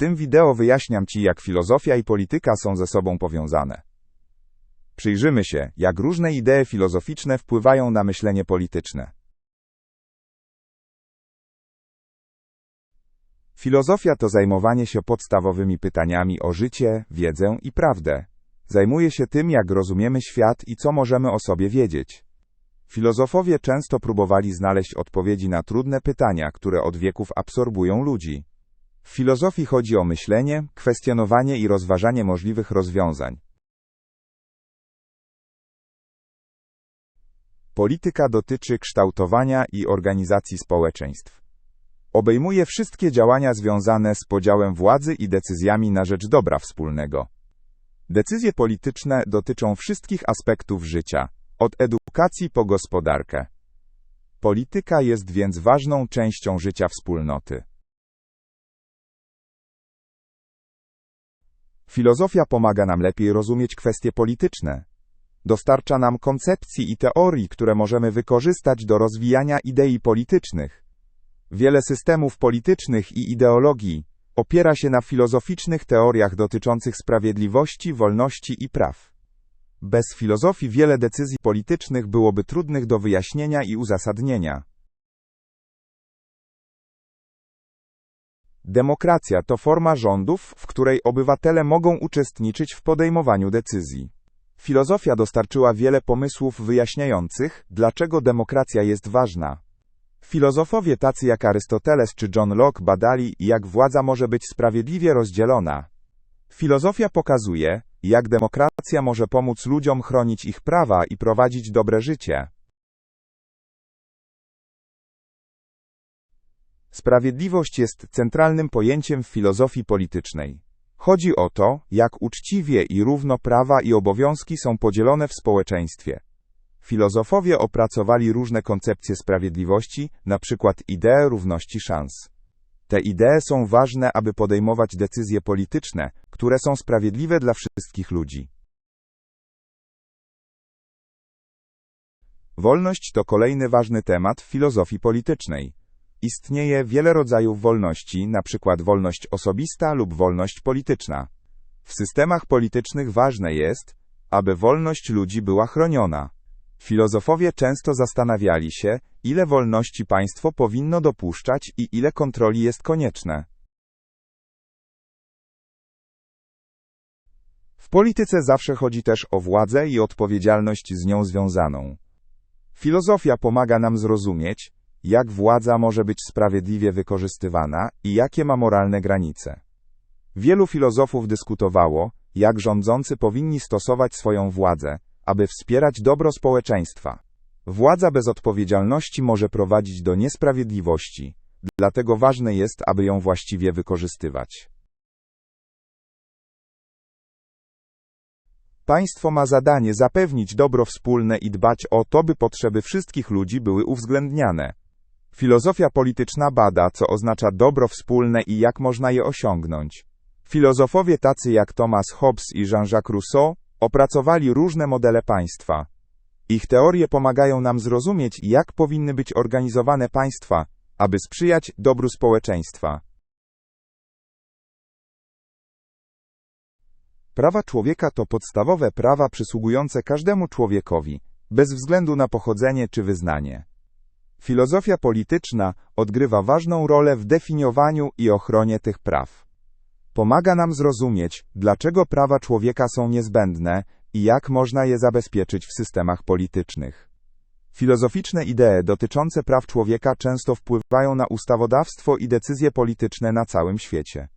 tym wideo wyjaśniam Ci, jak filozofia i polityka są ze sobą powiązane. Przyjrzymy się, jak różne idee filozoficzne wpływają na myślenie polityczne. Filozofia to zajmowanie się podstawowymi pytaniami o życie, wiedzę i prawdę. Zajmuje się tym, jak rozumiemy świat i co możemy o sobie wiedzieć. Filozofowie często próbowali znaleźć odpowiedzi na trudne pytania, które od wieków absorbują ludzi. W filozofii chodzi o myślenie, kwestionowanie i rozważanie możliwych rozwiązań. Polityka dotyczy kształtowania i organizacji społeczeństw. Obejmuje wszystkie działania związane z podziałem władzy i decyzjami na rzecz dobra wspólnego. Decyzje polityczne dotyczą wszystkich aspektów życia, od edukacji po gospodarkę. Polityka jest więc ważną częścią życia wspólnoty. Filozofia pomaga nam lepiej rozumieć kwestie polityczne. Dostarcza nam koncepcji i teorii, które możemy wykorzystać do rozwijania idei politycznych. Wiele systemów politycznych i ideologii opiera się na filozoficznych teoriach dotyczących sprawiedliwości, wolności i praw. Bez filozofii wiele decyzji politycznych byłoby trudnych do wyjaśnienia i uzasadnienia. Demokracja to forma rządów, w której obywatele mogą uczestniczyć w podejmowaniu decyzji. Filozofia dostarczyła wiele pomysłów wyjaśniających, dlaczego demokracja jest ważna. Filozofowie tacy jak Arystoteles czy John Locke badali, jak władza może być sprawiedliwie rozdzielona. Filozofia pokazuje, jak demokracja może pomóc ludziom chronić ich prawa i prowadzić dobre życie. Sprawiedliwość jest centralnym pojęciem w filozofii politycznej. Chodzi o to, jak uczciwie i równo prawa i obowiązki są podzielone w społeczeństwie. Filozofowie opracowali różne koncepcje sprawiedliwości, np. ideę równości szans. Te idee są ważne, aby podejmować decyzje polityczne, które są sprawiedliwe dla wszystkich ludzi. Wolność to kolejny ważny temat w filozofii politycznej. Istnieje wiele rodzajów wolności, np. wolność osobista lub wolność polityczna. W systemach politycznych ważne jest, aby wolność ludzi była chroniona. Filozofowie często zastanawiali się, ile wolności państwo powinno dopuszczać i ile kontroli jest konieczne. W polityce zawsze chodzi też o władzę i odpowiedzialność z nią związaną. Filozofia pomaga nam zrozumieć, jak władza może być sprawiedliwie wykorzystywana i jakie ma moralne granice. Wielu filozofów dyskutowało, jak rządzący powinni stosować swoją władzę, aby wspierać dobro społeczeństwa. Władza bez odpowiedzialności może prowadzić do niesprawiedliwości, dlatego ważne jest, aby ją właściwie wykorzystywać. Państwo ma zadanie zapewnić dobro wspólne i dbać o to, by potrzeby wszystkich ludzi były uwzględniane. Filozofia polityczna bada, co oznacza dobro wspólne i jak można je osiągnąć. Filozofowie tacy jak Thomas Hobbes i Jean-Jacques Rousseau opracowali różne modele państwa. Ich teorie pomagają nam zrozumieć, jak powinny być organizowane państwa, aby sprzyjać dobru społeczeństwa. Prawa człowieka to podstawowe prawa przysługujące każdemu człowiekowi, bez względu na pochodzenie czy wyznanie. Filozofia polityczna odgrywa ważną rolę w definiowaniu i ochronie tych praw. Pomaga nam zrozumieć, dlaczego prawa człowieka są niezbędne i jak można je zabezpieczyć w systemach politycznych. Filozoficzne idee dotyczące praw człowieka często wpływają na ustawodawstwo i decyzje polityczne na całym świecie.